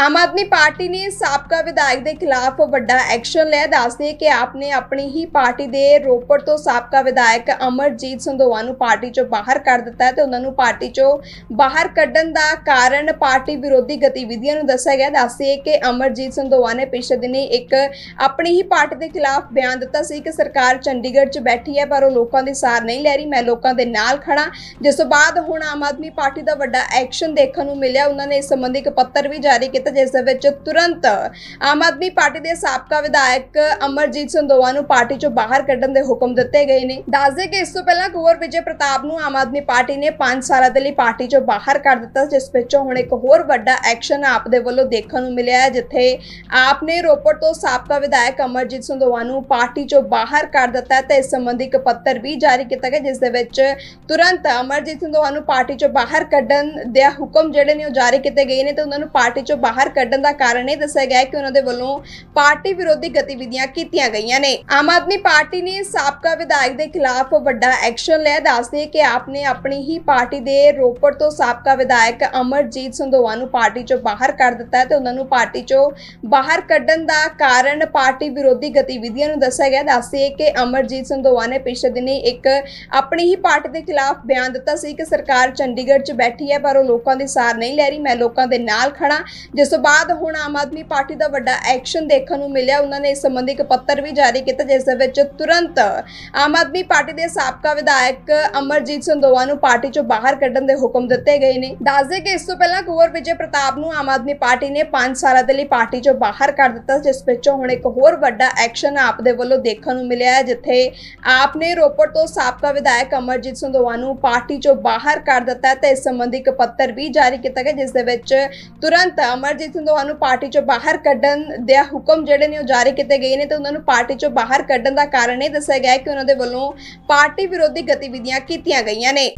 Aam Aadmi party ਨੇ ਸਾਬਕਾ ਵਿਧਾਇਕ ਦੇ ਖਿਲਾਫ ਵੱਡਾ ਐਕਸ਼ਨ ਲਿਆ। ਦੱਸਦੇ ਕਿ ਆਪਨੇ ਆਪਣੀ ਹੀ ਪਾਰਟੀ ਦੇ ਰੋਪੜ ਤੋਂ ਸਾਬਕਾ ਵਿਧਾਇਕ ਅਮਰਜੀਤ ਸੰਧੋਆ ਨੂੰ ਪਾਰਟੀ ਚੋਂ ਬਾਹਰ ਕਰ ਦਿੱਤਾ ਹੈ ਤੇ ਉਹਨਾਂ ਨੂੰ ਪਾਰਟੀ ਚੋਂ ਬਾਹਰ ਕੱਢਣ ਦਾ ਕਾਰਨ ਪਾਰਟੀ ਵਿਰੋਧੀ ਗਤੀਵਿਧੀਆਂ ਨੂੰ ਦੱਸਿਆ ਗਿਆ। ਦੱਸਦੇ ਕਿ ਅਮਰਜੀਤ ਸੰਧੋਆ ਨੇ ਪਿਛਲੇ ਦਿਨੀ ਇੱਕ ਆਪਣੀ ਹੀ ਪਾਰਟੀ ਦੇ ਖਿਲਾਫ ਬਿਆਨ ਦਿੱਤਾ ਸੀ ਕਿ ਸਰਕਾਰ ਚੰਡੀਗੜ੍ਹ 'ਚ ਬੈਠੀ ਹੈ, ਪਰ ਉਹ ਲੋਕਾਂ ਦੀ ਸਾਰ ਨਹੀਂ ਲੈ ਰਹੀ। ਮੈਂ ਲੋਕਾਂ ਦੇ ਨਾਲ ਖੜਾ ਜਿਸ ਤੋਂ ਬਾਅਦ ਹੁਣ ਆਮ ਆਦਮੀ ਪਾਰਟੀ ਦਾ ਵੱਡਾ ਐਕਸ਼ਨ ਦੇਖਣ ਨੂੰ ਮਿਲਿਆ। ਉਹਨਾਂ ਨੇ ਇਸ ਸੰਬੰਧੀ ਇੱਕ ਪੱਤਰ ਵੀ ਜਾਰੀ ਕੀਤਾ ਜਿਸ ਦੇ ਵਿੱਚ ਤੁਰੰਤ ਆਮ ਆਦਮੀ ਪਾਰਟੀ ਦੇ ਸਾਬਕਾ ਵਿਧਾਇਕ ਅਮਰਜੀਤ ਸੰਦੋਆ ਨੂੰ ਪਾਰਟੀ ਚੋਂ ਬਾਹਰ ਕੱਢਣ ਦੇ ਹੁਕਮ ਦਿੱਤੇ ਗਏ ਨੇ। ਦੱਸਦੇ ਕਿ ਇਸ ਤੋਂ ਪਹਿਲਾਂ ਕੁੰਵਰ ਵਿਜੇ ਪ੍ਰਤਾਪ ਨੂੰ ਆਮ ਆਦਮੀ ਪਾਰਟੀ ਨੇ 5 ਸਾਲਾਂ ਦੇ ਲਈ ਪਾਰਟੀ ਚੋਂ ਬਾਹਰ ਕਰ ਦਿੱਤਾ, ਜਿਸ ਵਿੱਚੋਂ ਹੁਣ ਇੱਕ ਹੋਰ ਵੱਡਾ ਐਕਸ਼ਨ ਆਪ ਦੇ ਵੱਲੋਂ ਦੇਖਣ ਨੂੰ ਮਿਲਿਆ ਹੈ, ਜਿੱਥੇ ਆਪ ਨੇ ਰੋਪੜ ਤੋਂ ਸਾਬਕਾ ਵਿਧਾਇਕ ਅਮਰਜੀਤ ਸੰਦੋਆ ਨੂੰ ਪਾਰਟੀ ਚੋਂ ਬਾਹਰ ਕਰ ਦਿੱਤਾ ਹੈ ਤੇ ਇਸ ਸੰਬੰਧੀ ਇੱਕ ਪੱਤਰ ਵੀ ਜਾਰੀ ਕੀਤਾ ਗਿਆ, ਜਿਸ ਦੇ ਵਿੱਚ ਤੁਰੰਤ ਅਮਰਜੀਤ ਸੰਦੋਆ ਨੂੰ ਪਾਰਟੀ ਚੋਂ ਬਾਹਰ ਕੱਢਣ ਦੇ ਹੁਕਮ ਜਿਹੜੇ ਨੇ ਉਹ ਜਾਰੀ ਕੀਤੇ ਗਏ ਨੇ ਤੇ ਉਹਨਾਂ ਨੂੰ ਪਾਰਟੀ ਚੋਂ ਬਾਹਰ ਬਾਹਰ ਕੱਢਣ ਦਾ ਕਾਰਨ ਇਹ ਦੱਸਿਆ ਗਿਆ ਹੈ ਕਿ ਉਹਨਾਂ ਦੇ ਵੱਲੋਂ ਪਾਰਟੀ ਵਿਰੋਧੀ ਗਤੀਵਿਧੀਆਂ ਕੀਤੀਆਂ ਗਈਆਂ ਨੇ। ਆਮ ਆਦਮੀ ਪਾਰਟੀ ਨੇ ਸਾਬਕਾ ਵਿਧਾਇਕ ਦੇ ਖਿਲਾਫ ਵੱਡਾ ਐਕਸ਼ਨ ਲਿਆ। ਦੱਸਦੇ ਕਿ ਆਪਨੇ ਆਪਣੀ ਹੀ ਪਾਰਟੀ ਦੇ ਰੋਪੜ ਤੋਂ ਸਾਬਕਾ ਵਿਧਾਇਕ ਅਮਰਜੀਤ ਸੰਦੋਆ ਨੂੰ ਪਾਰਟੀ ਚੋਂ ਬਾਹਰ ਕਰ ਦਿੱਤਾ ਤੇ ਉਹਨਾਂ ਨੂੰ ਪਾਰਟੀ ਚੋਂ ਬਾਹਰ ਕੱਢਣ ਦਾ ਕਾਰਨ ਪਾਰਟੀ ਵਿਰੋਧੀ ਗਤੀਵਿਧੀਆਂ ਨੂੰ ਦੱਸਿਆ ਗਿਆ। ਦੱਸਦੇ ਕਿ ਅਮਰਜੀਤ ਸੰਦੋਆ ਨੇ ਪਿਛਲੇ ਦਿਨੀ ਇੱਕ ਆਪਣੀ ਹੀ ਪਾਰਟੀ ਦੇ ਖਿਲਾਫ ਬਿਆਨ ਦਿੱਤਾ ਸੀ ਕਿ ਸਰਕਾਰ ਚੰਡੀਗੜ੍ਹ 'ਚ ਬੈਠੀ ਹੈ, ਪਰ ਉਹ ਲੋਕਾਂ ਦੀ ਸਾਰ ਨਹੀਂ ਲੈ ਰਹੀ। ਮੈਂ ਲੋਕਾਂ ਦੇ ਨਾਲ ਖੜਾ ਜਿਸ ਤੋਂ ਬਾਅਦ ਹੁਣ ਆਮ ਆਦਮੀ ਪਾਰਟੀ ਦਾ ਵੱਡਾ ਐਕਸ਼ਨ ਦੇਖਣ ਨੂੰ ਮਿਲਿਆ। ਉਹਨਾਂ ਨੇ ਇਸ ਸੰਬੰਧੀ ਇੱਕ ਪੱਤਰ ਵੀ ਜਾਰੀ ਕੀਤਾ, ਜਿਸ ਦੇ ਵਿੱਚ ਤੁਰੰਤ ਆਮ ਆਦਮੀ ਪਾਰਟੀ ਦੇ ਸਾਬਕਾ ਵਿਧਾਇਕ ਅਮਰਜੀਤ ਸੰਦੋਆ ਨੂੰ ਪਾਰਟੀ ਚੋਂ ਬਾਹਰ ਕੱਢਣ ਦੇ ਹੁਕਮ ਦਿੱਤੇ ਗਏ ਨੇ। ਦੱਸਦੇ ਕਿ ਇਸ ਤੋਂ ਪਹਿਲਾਂ ਕੁੰਵਰ ਵਿਜੇ ਪ੍ਰਤਾਪ ਨੂੰ ਆਮ ਆਦਮੀ ਪਾਰਟੀ ਨੇ 5 ਸਾਲਾਂ ਦੇ ਲਈ ਪਾਰਟੀ ਚੋਂ ਬਾਹਰ ਕਰ ਦਿੱਤਾ, ਜਿਸ ਵਿੱਚੋਂ ਹੁਣ ਇੱਕ ਹੋਰ ਵੱਡਾ ਐਕਸ਼ਨ ਆਪ ਦੇ ਵੱਲੋਂ ਦੇਖਣ ਨੂੰ ਮਿਲਿਆ ਹੈ, ਜਿੱਥੇ ਆਪ ਨੇ ਰੋਪੜ ਤੋਂ ਸਾਬਕਾ ਵਿਧਾਇਕ ਅਮਰਜੀਤ ਸੰਦੋਆ ਨੂੰ ਪਾਰਟੀ ਚੋਂ ਬਾਹਰ ਕਰ ਦਿੱਤਾ ਤੇ ਇਸ ਸੰਬੰਧੀ ਇੱਕ ਪੱਤਰ ਵੀ ਜਾਰੀ ਕੀਤਾ ਗਿਆ, ਜਿਸ ਦੇ ਵਿੱਚ ਤੁਰੰਤ ਅਮਰ ਅਮਰਜੀਤ ਸੰਦੋਆ ਨੂੰ ਪਾਰਟੀ ਚੋਂ ਬਾਹਰ ਕੱਢਣ ਦੇ ਹੁਕਮ ਜਿਹੜੇ ਨੇ ਉਹ ਜਾਰੀ ਕੀਤੇ ਗਏ ਨੇ ਤੇ ਉਹਨਾਂ ਨੂੰ ਪਾਰਟੀ ਚੋਂ ਬਾਹਰ ਕੱਢਣ ਦਾ ਕਾਰਨ ਇਹ ਦੱਸਿਆ ਗਿਆ ਹੈ ਕਿ ਉਹਨਾਂ ਦੇ ਵੱਲੋਂ ਪਾਰਟੀ ਵਿਰੋਧੀ ਗਤੀਵਿਧੀਆਂ ਕੀਤੀਆਂ ਗਈਆਂ ਨੇ।